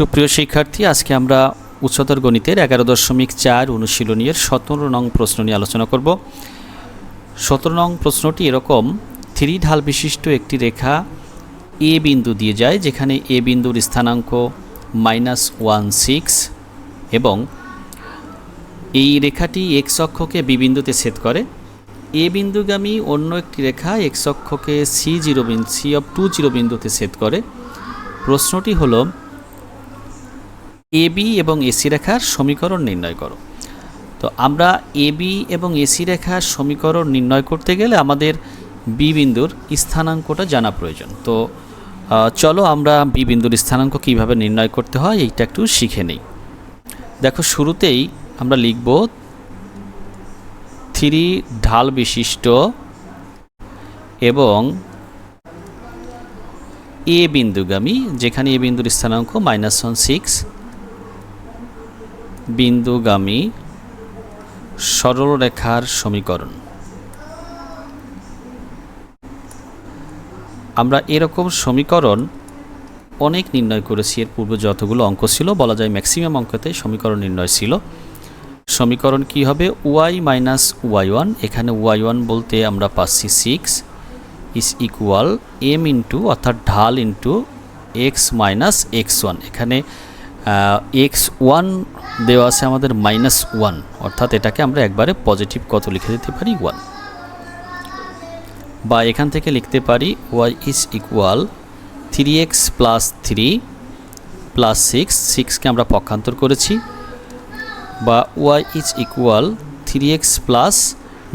সুপ্রিয় শিক্ষার্থী, আজকে আমরা উচ্চতর গণিতের এগারো দশমিক চার অনুশীলনীর সতেরো নং প্রশ্ন নিয়ে আলোচনা করব। সতেরো নং প্রশ্নটি এরকম থ্রি ঢাল বিশিষ্ট একটি রেখা এ বিন্দু দিয়ে যায়, যেখানে এ বিন্দুর স্থানাঙ্ক মাইনাস ওয়ান সিক্স এবং এই রেখাটি এক্স অক্ষকে বি বিন্দুতে ছেদ করে। এ বিন্দুগামী অন্য একটি রেখা X অক্ষকে C zero C of two zero বিন্দুতে ছেদ করে। প্রশ্নটি হলো এবি এবং এসি রেখার সমীকরণ নির্ণয় করো। তো আমরা এবি এবং এসি রেখার সমীকরণ নির্ণয় করতে গেলে আমাদের বি বিন্দুর স্থানাঙ্কটা জানা প্রয়োজন। তো চলো আমরা বি বিন্দুর স্থানাঙ্ক কীভাবে নির্ণয় করতে হয় এইটা একটু শিখে নেই। দেখো, শুরুতেই আমরা লিখব থ্রি ঢাল বিশিষ্ট এবং এ বিন্দুগামী, যেখানে এ বিন্দুর স্থানাঙ্ক মাইনাস ওয়ান সিক্স। বিন্দুগামী সরলরেখার সমীকরণ। আমরা এরকম সমীকরণ অনেক নির্ণয় করেছি। এর পূর্বে যতগুলো অঙ্ক ছিল, বলা যায় ম্যাক্সিমাম অঙ্কতে সমীকরণ নির্ণয় ছিল। সমীকরণ কি হবে? ওয়াই মাইনাস ওয়াই ওয়ান এখানে ওয়াই ওয়ান বলতে আমরা পাচ্ছি six is equal M into অর্থাৎ ঢাল into X minus X one এখানে এক্স ওয়ান দেওয়া আছে আমাদের মাইনাস ওয়ান অর্থাৎ এটাকে আমরা একবারে পজিটিভ কত লিখে দিতে পারি? ওয়ান বা এখান থেকে লিখতে পারি Y is equal three X plus three plus six সিক্সকে আমরা পক্ষান্তর করেছি। বা Y is equal three X plus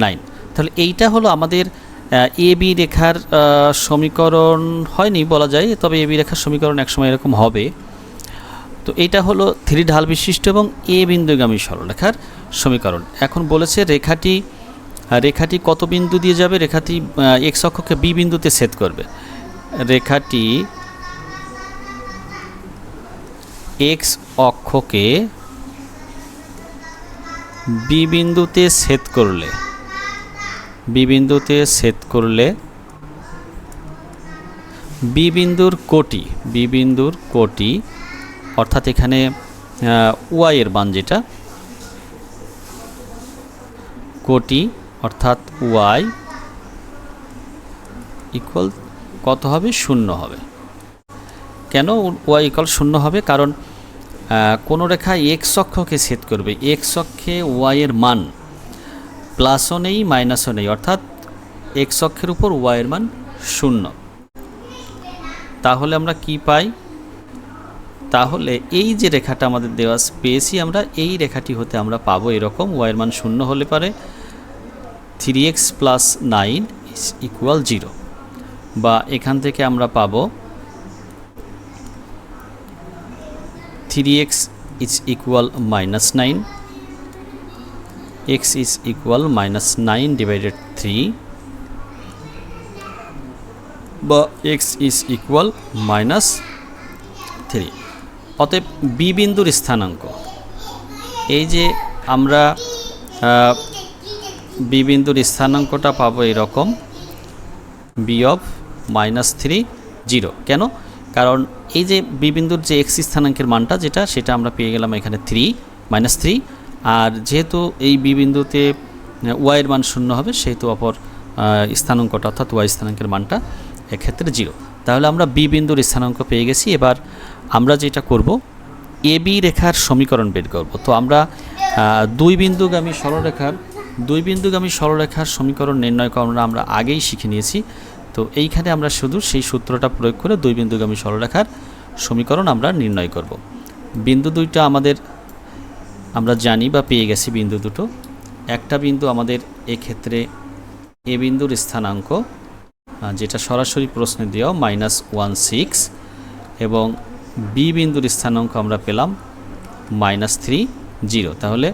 nine তাহলে এইটা হলো আমাদের এ বি রেখার সমীকরণ হয়নি বলা যায়, তবে এ বি রেখার সমীকরণ একসময় এরকম হবে। তো এটা হলো থ্রি ঢাল বিশিষ্ট এবং এ বিন্দুগামী সরলরেখার সমীকরণ। এখন বলেছে রেখাটি রেখাটি কত বিন্দু দিয়ে যাবে? রেখাটি এক্স অক্ষকে বি বিন্দুতে ছেদ করবে। রেখাটি এক্স অক্ষকে বি বিন্দুতে ছেদ করলে বি বিন্দুতে ছেদ করলে বি বিন্দুর কোটি বি বিন্দুর কোটি অর্থাৎ এখানে ওয়াই এর মান যেটা, কোটি, অর্থাৎ ওয়াই ইকুয়াল কত হবে? শূন্য হবে। কেন ওয়াই ইকুয়াল শূন্য হবে? কারণ কোনো রেখা এক্স অক্ষকে ছেদ করবে। এক্স অক্ষে ওয়াই এর মান প্লাসও নেই, মাইনাসও নেই, অর্থাৎ এক্স অক্ষের উপর ওয়াই এর মান শূন্য। তাহলে আমরা কি পাই? তাহলে এই যে রেখাটা আমাদের দেওয়া পেয়েছি আমরা, এই রেখাটি হতে আমরা পাবো এরকম ওয়াইয়ের মান শূন্য হলে পারে three X plus nine equal zero বা এখান থেকে আমরা পাবো three X is equal minus nine X is equal minus nine divided three বা X is equal minus three অতএব বি বিন্দুর স্থানাঙ্ক। এই যে আমরা বি বিন্দুর স্থানাঙ্কটা পাবো এরকম B of minus three zero কেন? কারণ এই যে বি বিন্দুর যে এক্স স্থানাঙ্কের মানটা যেটা, সেটা আমরা পেয়ে গেলাম এখানে থ্রি মাইনাস থ্রি আর যেহেতু এই বি বিন্দুতে ওয়াইয়ের মান শূন্য হবে, সেহেতু অপর স্থানাঙ্কটা অর্থাৎ ওয়াই স্থানাঙ্কের মানটা এক্ষেত্রে জিরো তাহলে আমরা বি বিন্দুর স্থানাঙ্ক পেয়ে গেছি। এবার আমরা যেটা করব, এ বি রেখার সমীকরণ বের করব। তো আমরা দুই বিন্দুগামী সরলরেখার, দুই বিন্দুগামী সরলরেখার সমীকরণ নির্ণয় করা আমরা আগেই শিখে নিয়েছি। তো এইখানে আমরা শুধু সেই সূত্রটা প্রয়োগ করে দুই বিন্দুগামী সরলরেখার সমীকরণ আমরা নির্ণয় করব। বিন্দু দুইটা আমাদের, আমরা জানি বা পেয়ে গেছি বিন্দু দুটো। একটা বিন্দু আমাদের এক্ষেত্রে এ বিন্দুর স্থানাঙ্ক যেটা সরাসরি প্রশ্নে দেওয়া মাইনাস ওয়ান সিক্স এবং বি বিন্দুর স্থানাঙ্ক আমরা পেলাম মাইনাস থ্রি জিরো তাহলে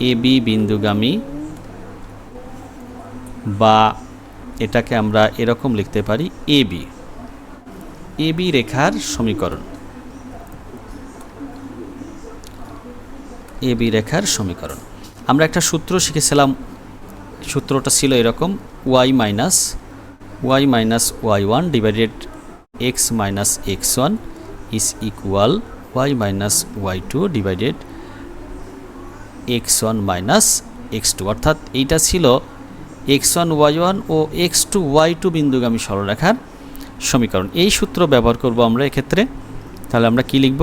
এ বি বিন্দুগামী বা এটাকে আমরা এরকম লিখতে পারি এ বি এ বি রেখার সমীকরণ। এ বি রেখার সমীকরণ। আমরা একটা সূত্র শিখেছিলাম, সূত্রটা ছিল এরকম Y minus Y minus Y one divided X minus X one is equal Y minus Y two divided X one minus X two অর্থাৎ এইটা ছিল এক্স ওয়ান ওয়াই ওয়ান ও এক্স টু ওয়াই টু বিন্দুগামী সরলরেখার সমীকরণ। এই সূত্র ব্যবহার করব আমরা এক্ষেত্রে। তাহলে আমরা কি লিখব?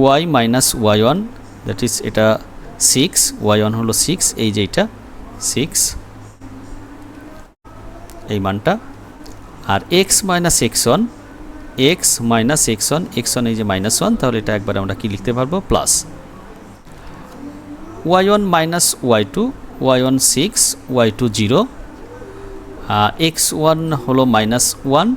Y minus Y one that is এটা সিক্স ওয়াই ওয়ান হলো সিক্স এই যে এটা সিক্স এই মানটা আর X minus X one X minus X one X one এই যে মাইনাস ওয়ান তাহলে এটা একবার আমরা কি লিখতে পারব? Plus Y one minus Y two Y one six Y two zero X one হলো মাইনাস ওয়ান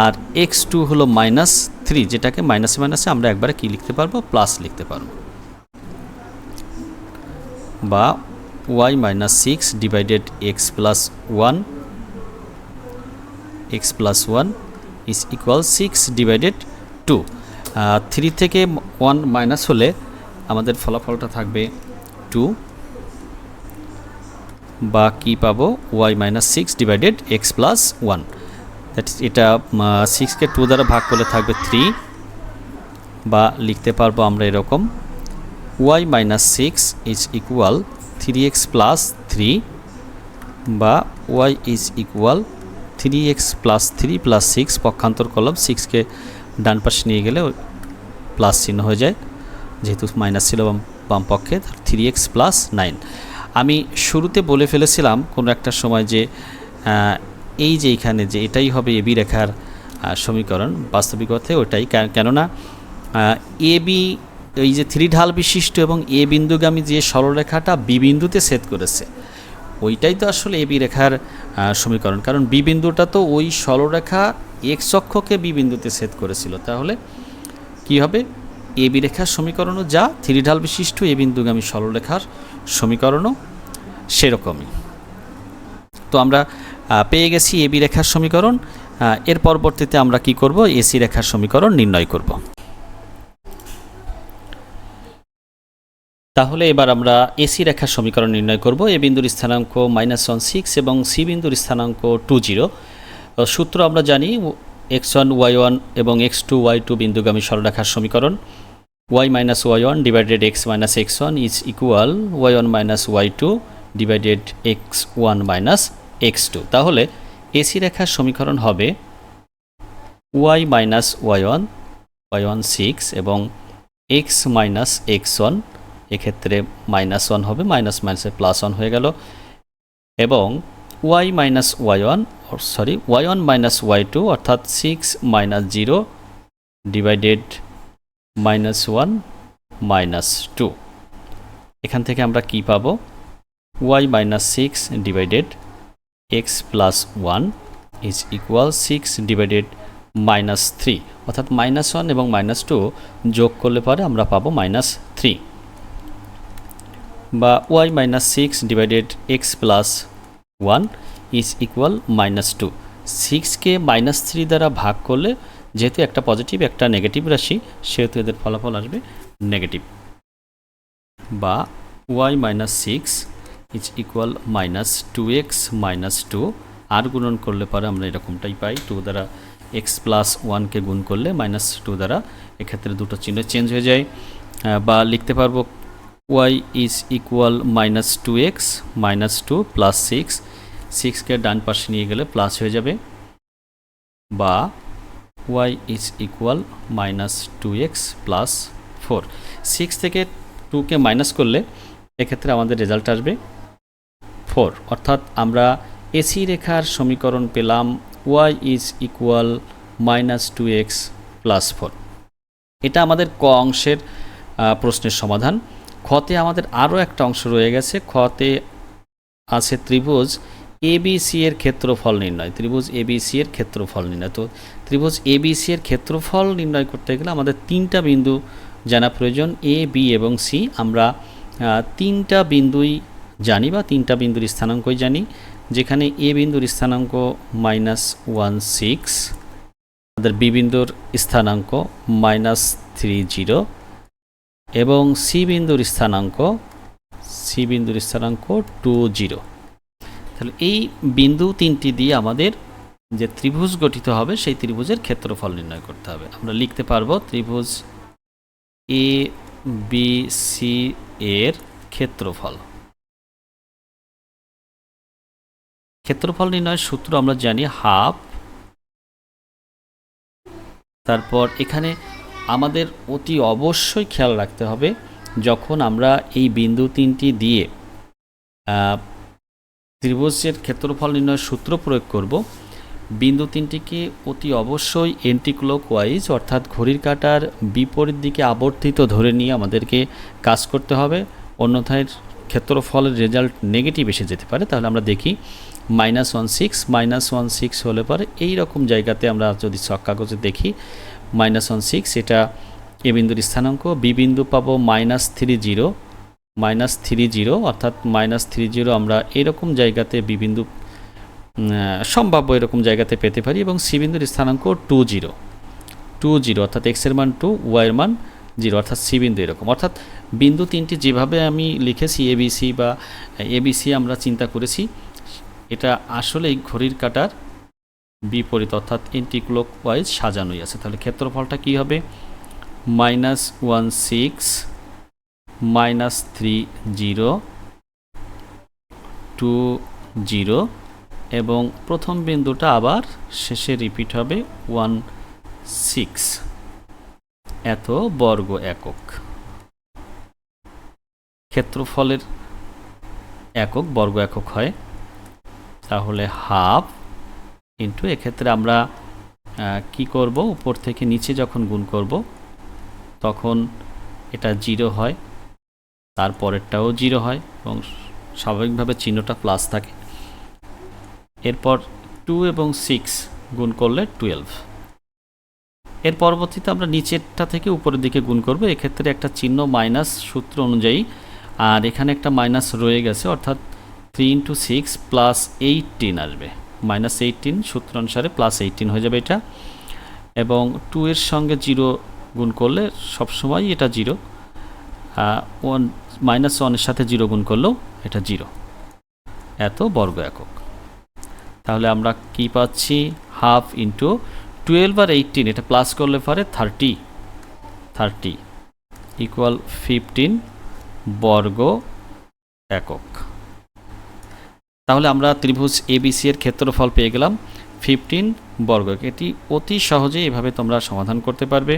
আর এক্স টু হলো মাইনাস থ্রি যেটাকে মাইনাসে মাইনাসে আমরা একবারে কি লিখতে পারব? প্লাস লিখতে পারব। বা Y minus six divided X plus one X plus one is equal six divided two three থেকে ওয়ান মাইনাস হলে আমাদের ফলাফলটা থাকবে টু বা কী পাবো Y minus six divided X plus one that এটা সিক্সকে টু দ্বারা ভাগ করলে থাকবে থ্রি বা লিখতে পারব আমরা এরকম Y minus six is equal three X plus three বা Y is equal three X plus three plus six পক্ষান্তর করলাম সিক্সকে ডান পাশে নিয়ে গেলে প্লাস চিহ্ন হয়ে যায়। যেহেতু মাইনাস ছিল বাম পক্ষে থ্রি এক্স প্লাস নাইন আমি শুরুতে বলে ফেলেছিলাম কোনো একটা সময় যে এই যে এখানে যে এটাই হবে এবি রেখার সমীকরণ, বাস্তবিক অর্থে ওটাই। কেননা এ বি এই যে থ্রি ঢাল বিশিষ্ট এবং এ বিন্দুগামী যে সরলরেখাটা বি বিন্দুতে সেট করেছে, ওইটাই তো আসলে এ বি রেখার সমীকরণ। কারণ বি বিন্দুটা তো ওই সরলরেখা এক্স অক্ষকে বি বিন্দুতে সেট করেছিল। তাহলে কি হবে? এ বি রেখার সমীকরণও যা থ্রি ঢাল বিশিষ্ট এ বিন্দুগামী সরলরেখার সমীকরণও সেরকমই। তো আমরা পেয়ে গেছি এবি রেখার সমীকরণ। এর পরবর্তীতে আমরা কি করব? এসি রেখার সমীকরণ নির্ণয় করব। তাহলে এবার আমরা এসি রেখার সমীকরণ নির্ণয় করব। এ বিন্দুর স্থানাঙ্ক মাইনাস ওয়ান সিক্স এবং সি বিন্দুর স্থানাঙ্ক টু জিরো সূত্র আমরা জানি এক্স ওয়ান ওয়াই ওয়ান এবং এক্স টু ওয়াই টু বিন্দুগামী সরলরেখার সমীকরণ। Y minus Y one divided X minus X one is equal Y one minus Y two divided X one minus X two তাহলে AC রেখার সমীকরণ হবে Y minus Y one Y one six এবং x minus x one এক্ষেত্রে minus one হবে minus মাইনাসে plus one হয়ে গেল। এবং Y minus Y one sorry Y one minus Y two অর্থাৎ six minus zero divided minus one minus two এখান থেকে আমরা কি পাবো? Y minus six divided X plus one is equal six divided minus three অর্থাৎ minus one এবং minus two যোগ করলে পরে আমরা পাবো মাইনাস থ্রি বা Y minus six divided X plus one is equal minus two সিক্সকে minus three দ্বারা ভাগ করলে যেহেতু একটা পজিটিভ একটা নেগেটিভ রাশি, সেহেতু এদের ফলাফল আসবে নেগেটিভ বা Y minus six is equal minus two X minus two আর গুণন করলে পরে আমরা এরকমটাই পাই টু দ্বারা এক্স প্লাস ওয়ানকে গুণ করলে মাইনাস টু দ্বারা এক্ষেত্রে দুটো চিহ্ন চেঞ্জ হয়ে যায়। বা লিখতে পারব Y is equal minus two X minus two plus six সিক্সকে ডান পাশে নিয়ে গেলে প্লাস হয়ে যাবে। বা Y is equal minus two X plus four six থেকে টুকে মাইনাস করলে এক্ষেত্রে আমাদের রেজাল্ট আসবে ফোর অর্থাৎ আমরা এসি রেখার সমীকরণ পেলাম Y is equal minus two X plus four এটা আমাদের ক অংশের প্রশ্নের সমাধান। খতে আমাদের আরও একটা অংশ রয়ে গেছে। খতে আছে ত্রিভুজ এবিসি এর ক্ষেত্রফল নির্ণয়। ত্রিভুজ এবিসি এর ক্ষেত্রফল নির্ণয়। তো ত্রিভুজ এবিসি এর ক্ষেত্রফল নির্ণয় করতে গেলে আমাদের তিনটা বিন্দু জানা প্রয়োজন, এ, বি এবং সি। আমরা তিনটা বিন্দুই জানি বা তিনটা বিন্দুর স্থানাঙ্কই জানি, যেখানে এ বিন্দুর স্থানাঙ্ক মাইনাস ওয়ান সিক্স, আমাদের বি বিন্দুর স্থানাঙ্ক মাইনাস থ্রি জিরো। এবং সি বিন্দুর স্থানাঙ্ক সি বিন্দুর স্থানাঙ্ক টু জিরো তাহলে এই বিন্দু তিনটি দিয়ে আমাদের যে ত্রিভুজ গঠিত হবে, সেই ত্রিভুজের ক্ষেত্রফল নির্ণয় করতে হবে। আমরা লিখতে পারব ত্রিভুজ এ বি সি এর ক্ষেত্রফল। ক্ষেত্রফল নির্ণয়ের সূত্র আমরা জানি হাফ। তারপর এখানে আমাদের অতি অবশ্যই খেয়াল রাখতে হবে যখন আমরা এই বিন্দু তিনটি দিয়ে ত্রিভুজের ক্ষেত্রফল নির্ণয়ের সূত্র প্রয়োগ করব, বিন্দু তিনটিকে অতি অবশ্যই এন্টিক্লোক ওয়াইজ অর্থাৎ ঘড়ির কাঁটার বিপরীত দিকে আবর্তিত ধরে নিয়ে আমাদেরকে কাজ করতে হবে। অন্যথায় ক্ষেত্রফলের রেজাল্ট নেগেটিভ এসে যেতে পারে। তাহলে আমরা দেখি minus one six minus one six হলে পরে এই রকম জায়গাতে আমরা যদি ছক দেখি মাইনাস ওয়ান সিক্স এটা এ বিন্দুর স্থানাঙ্ক, বি বিন্দু পাবো minus three zero minus three zero অর্থাৎ মাইনাস থ্রি জিরো আমরা এরকম জায়গাতে বি বিন্দু সম্ভাব্য এরকম জায়গাতে পেতে পারি, এবং সি বিন্দুর স্থানাঙ্ক টু জিরো টু জিরো অর্থাৎ এক্সের মান টু ওয়াইয়ের মান জিরো অর্থাৎ সি বিন্দু এরকম। অর্থাৎ বিন্দু তিনটি যেভাবে আমি লিখেছি এবিসি বা এবিসি আমরা চিন্তা করেছি, এটা আসলেই ঘড়ির কাটার বিপরীত অর্থাৎ এন্টিক্লোক ওয়াইজ সাজানোই আছে। তাহলে ক্ষেত্রফলটা কী হবে? Minus one six minus three zero two zero এবং প্রথম বিন্দুটা আবার শেষে রিপিট হবে ওয়ান সিক্স এত বর্গ একক। ক্ষেত্রফলের একক, বর্গ একক হয়। তাহলে হাফ ইন্টু এক্ষেত্রে আমরা কি করব? উপর থেকে নিচে যখন গুণ করব, তখন এটা জিরো হয়, তারপরেরটাও জিরো হয় এবং স্বাভাবিকভাবে চিহ্নটা প্লাস থাকে। এরপর টু এবং সিক্স গুণ করলে টুয়েলভ এর পরবর্তীতে আমরা নিচেরটা থেকে উপরের দিকে গুণ করব, এক্ষেত্রে একটা চিহ্ন মাইনাস সূত্র অনুযায়ী, আর এখানে একটা মাইনাস রয়ে গেছে, অর্থাৎ three into six plus eighteen আসবে। মাইনাস এইটিন সূত্র অনুসারে প্লাস এইটিন হয়ে যাবে এটা। এবং টু এর সঙ্গে জিরো গুণ করলে সবসময় এটা জিরো ওয়ান মাইনাস ওয়ানের সাথে জিরো গুণ করলেও এটা জিরো এত বর্গ একক। তাহলে আমরা কি পাচ্ছি? হাফ ইন্টু টুয়েলভ আর এইটিন এটা প্লাস করলে পরে থার্টি থার্টি ইকুয়াল ফিফটিন বর্গ একক। তাহলে আমরা ত্রিভুজ এবিসি এর ক্ষেত্রফল পেয়ে গেলাম ফিফটিন বর্গ। এটি অতি সহজে এভাবে তোমরা সমাধান করতে পারবে।